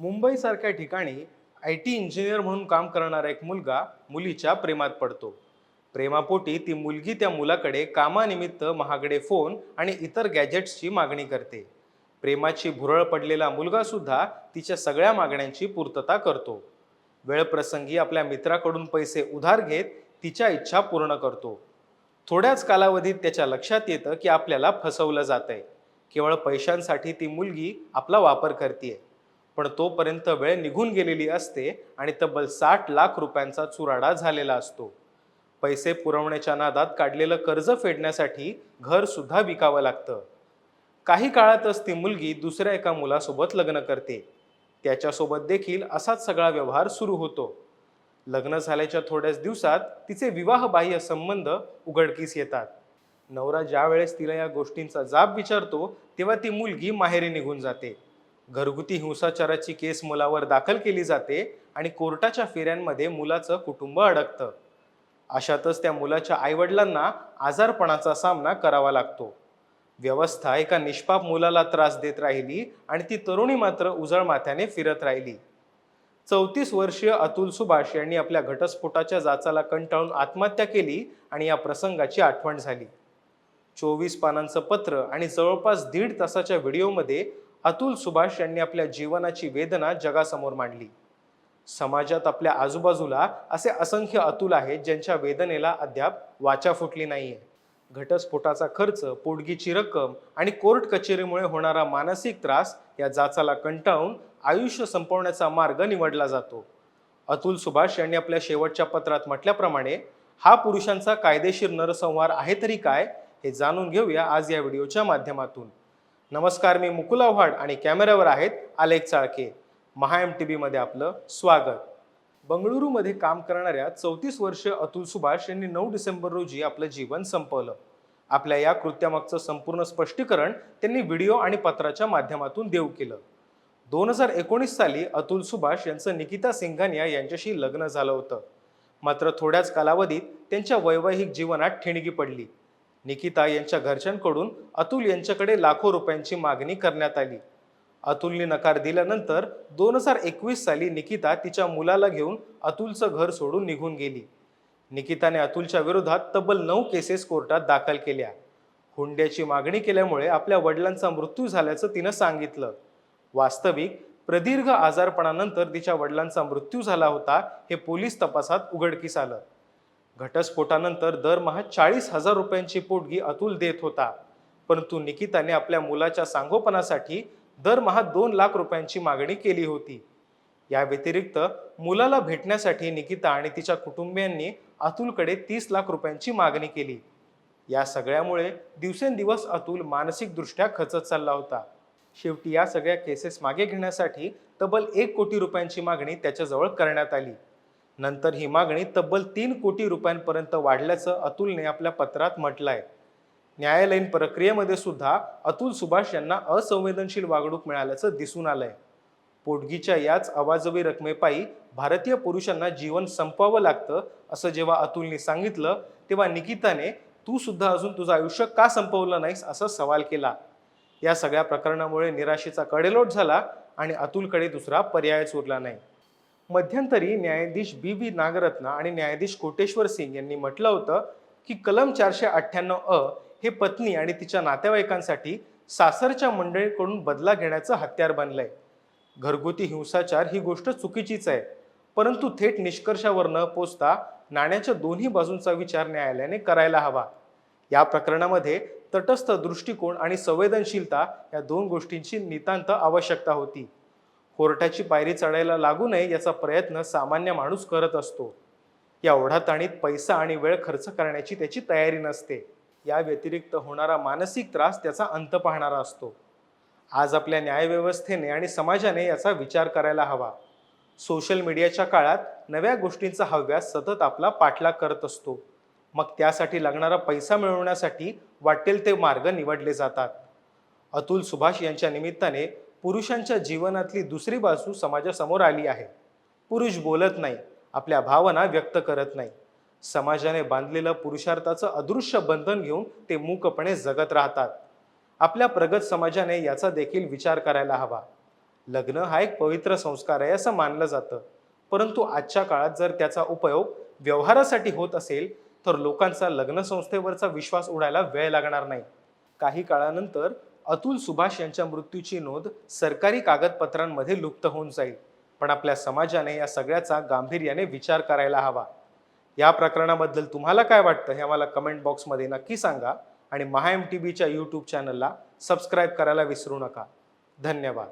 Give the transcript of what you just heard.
मुंबईसारख्या ठिकाणी I T engineer म्हणून काम करणारा एक मुलगा मुलीच्या प्रेमात पडतो. प्रेमापोटी ती मुलगी त्या मुलाकडे कामानिमित्त महागडे फोन आणि इतर गॅजेट्सची मागणी करते. प्रेमाची भुरळ पडलेला मुलगा सुद्धा तिच्या सगळ्या मागण्यांची पूर्तता करतो. वेळप्रसंगी आपल्या मित्राकडून पैसे उधार घेत तिच्या इच्छा पूर्ण करतो. थोड्याच कालावधीत त्याच्या लक्षात येतं की आपल्याला फसवलं जात आहे केवळ पैशांसाठी ती मुलगी आपला वापर करते पण तोपर्यंत वेळ निघून गेलेली असते आणि तब्बल साठ लाख रुपयांचा चुराडा झालेला असतो. पैसे पुरवण्याच्या नादात काढलेलं कर्ज फेडण्यासाठी घर सुद्धा विकावं लागतं. काही काळातच ती मुलगी दुसऱ्या एका मुलासोबत लग्न करते. त्याच्यासोबत देखील असाच सगळा व्यवहार सुरू होतो. लग्न झाल्याच्या थोड्याच दिवसात तिचे विवाहबाह्य संबंध उघडकीस येतात. नवरा ज्या वेळेस तिला या गोष्टींचा जाब विचारतो तेव्हा ती मुलगी माहेरी निघून जाते. घरगुती हिंसाचाराची केस मुलावर दाखल केली जाते आणि कोर्टाच्या फेऱ्यांमध्ये मुलाचं कुटुंब अडकतं. अशातच त्या मुलाच्या आईवडिलांना आजारपणाचा सामना करावा लागतो. व्यवस्था एका निष्पाप मुलाला त्रास देत राहिली आणि ती तरुणी मात्र उजळ माथ्याने फिरत राहिली. चौतीस वर्षीय अतुल सुभाष यांनी आपल्या घटस्फोटाच्या जाचाला कंटाळून आत्महत्या केली आणि या प्रसंगाची आठवण झाली. चोवीस पानांचं पत्र आणि जवळपास दीड तासाच्या व्हिडिओमध्ये अतुल सुभाष यांनी आपल्या जीवनाची वेदना जगासमोर मांडली. समाजात आपल्या आजूबाजूला असे असंख्य अतुल आहेत ज्यांच्या वेदनेला अद्याप वाचा फुटली नाहीये. घटस्फोटाचा खर्च पोटगीची रक्कम आणि कोर्ट कचेरीमुळे होणारा मानसिक त्रास या जाचाला कंटाळून आयुष्य संपवण्याचा मार्ग निवडला जातो. अतुल सुभाष यांनी आपल्या शेवटच्या पत्रात म्हटल्याप्रमाणे हा पुरुषांचा कायदेशीर नरसंहार आहे तरी काय? हे जाणून घेऊया आज या व्हिडिओच्या माध्यमातून. नमस्कार मी मुकुल आव्हाड आणि कॅमेऱ्यावर आहेत आलेख चाळके. महा एम टी बीमध्ये आपलं स्वागत. बंगळुरूमध्ये काम करणाऱ्या चौतीस वर्ष अतुल सुभाष यांनी नऊ डिसेंबर रोजी आपलं जीवन संपवलं. आपल्या या कृत्यामागचं संपूर्ण स्पष्टीकरण त्यांनी व्हिडिओ आणि पत्राच्या माध्यमातून देऊ केलं. दोन हजार एकोणीस साली अतुल सुभाष यांचं निकिता सिंघानिया यांच्याशी लग्न झालं होतं. मात्र थोड्याच कालावधीत त्यांच्या वैवाहिक जीवनात ठिणगी पडली. निकिता यांच्या घरच्यांकडून अतुल यांच्याकडे लाखो रुपयांची मागणी करण्यात आली. अतुलने नकार दिल्यानंतर दोन हजार एकवीस साली निकिता तिच्या मुलाला घेऊन अतुलचं घर सोडून निघून गेली. निकिताने अतुलच्या विरोधात तब्बल नऊ केसेस कोर्टात दाखल केल्या. हुंड्याची मागणी केल्यामुळे आपल्या वडिलांचा मृत्यू झाल्याचं तिनं सांगितलं. वास्तविक प्रदीर्घ आजारपणानंतर तिच्या वडिलांचा मृत्यू झाला होता हे पोलीस तपासात उघडकीस आलं. घटस्फोटानंतर दरमहा चाळीस हजार रुपयांची पोटगी अतुल देत होता. परंतु निकिताने आपल्या मुलाच्या सांगोपनासाठी दरमहा दोन लाख रुपयांची मागणी केली होती. या व्यतिरिक्त मुलाला भेटण्यासाठी निकिता आणि तिच्या कुटुंबियांनी अतुलकडे तीस लाख रुपयांची मागणी केली. या सगळ्यामुळे दिवसेंदिवस अतुल मानसिकदृष्ट्या खचत चालला होता. शेवटी या सगळ्या केसेस मागे घेण्यासाठी तब्बल एक कोटी रुपयांची मागणी त्याच्याजवळ करण्यात आली. नंतर ही मागणी तब्बल तीन कोटी रुपयांपर्यंत वाढल्याचं अतुलने आपल्या पत्रात म्हटलं आहे न्यायालयीन प्रक्रियेमध्ये सुद्धा अतुल सुभाष यांना असंवेदनशील वागणूक मिळाल्याचं दिसून आलंय. पोटगीच्या याच अवाजवी रकमेपायी भारतीय पुरुषांना जीवन संपवावं लागतं असं जेव्हा अतुलने सांगितलं तेव्हा निकिताने तू सुद्धा अजून तुझं आयुष्य का संपवलं नाहीस? असा सवाल केला. या सगळ्या प्रकरणामुळे निराशेचा कडेलोट झाला आणि अतुलकडे दुसरा पर्यायच उरला नाही. मध्यंतरी न्यायाधीश बी व्ही नागरत्न आणि न्यायाधीश कोटेश्वर सिंग यांनी म्हटलं होतं की कलम चारशे अठ्ठ्याण्णव अ हे पत्नी आणि तिच्या नातेवाईकांसाठी सासरच्या मंडळीकडून बदला घेण्याचं हत्यार बनलंय. घरगुती हिंसाचार ही गोष्ट चुकीचीच आहे. परंतु थेट निष्कर्षावर न पोचता नाण्याच्या दोन्ही बाजूंचा विचार न्यायालयाने करायला हवा. या प्रकरणामध्ये तटस्थ दृष्टिकोन आणि संवेदनशीलता या दोन गोष्टींची नितांत आवश्यकता होती. कोर्टाची पायरी चढायला लागू नये याचा प्रयत्न सामान्य माणूस करत असतो. या ओढाताणीत पैसा आणि वेळ खर्च करण्याची त्याची तयारी नसते. या व्यतिरिक्त होणारा मानसिक त्रास त्याचा अंत पाहणारा असतो. आज आपल्या न्यायव्यवस्थेने आणि समाजाने याचा विचार करायला हवा. सोशल मीडियाच्या काळात नव्या गोष्टींचा हव्यास सतत आपला पाठलाग करत असतो. मग त्यासाठी लागणारा पैसा मिळवण्यासाठी वाटेल ते मार्ग निवडले जातात. अतुल सुभाष यांच्या निमित्ताने पुरुषांच्या जीवनातली दुसरी बाजू समाजासमोर आली आहे. पुरुष बोलत नाही आपल्या भावना व्यक्त करत नाही. समाजाने बांधलेलं पुरुषार्थाचं अदृश्य बंधन घेऊन ते मूकपणे जगत राहतात. आपल्या प्रगत समाजाने याचा देखील विचार करायला हवा. लग्न हा एक पवित्र संस्कार आहे असं मानलं जातं. परंतु आजच्या काळात जर त्याचा उपयोग व्यवहारासाठी होत असेल तर लोकांचा लग्न संस्थेवरचा विश्वास उडायला वेळ लागणार नाही. काही काळानंतर अतुल सुभाष यांच्या मृत्यूची नोंद सरकारी कागदपत्रांमध्ये लुप्त होऊन जाईल. पण आपल्या समाजाने या सगळ्याचा गांभीर्याने विचार करायला हवा. या प्रकरणाबद्दल तुम्हाला काय वाटतं हे आम्हाला कमेंट बॉक्समध्ये नक्की सांगा आणि महा एम टी बीच्या यूट्यूब चॅनलला सबस्क्राईब करायला विसरू नका. धन्यवाद.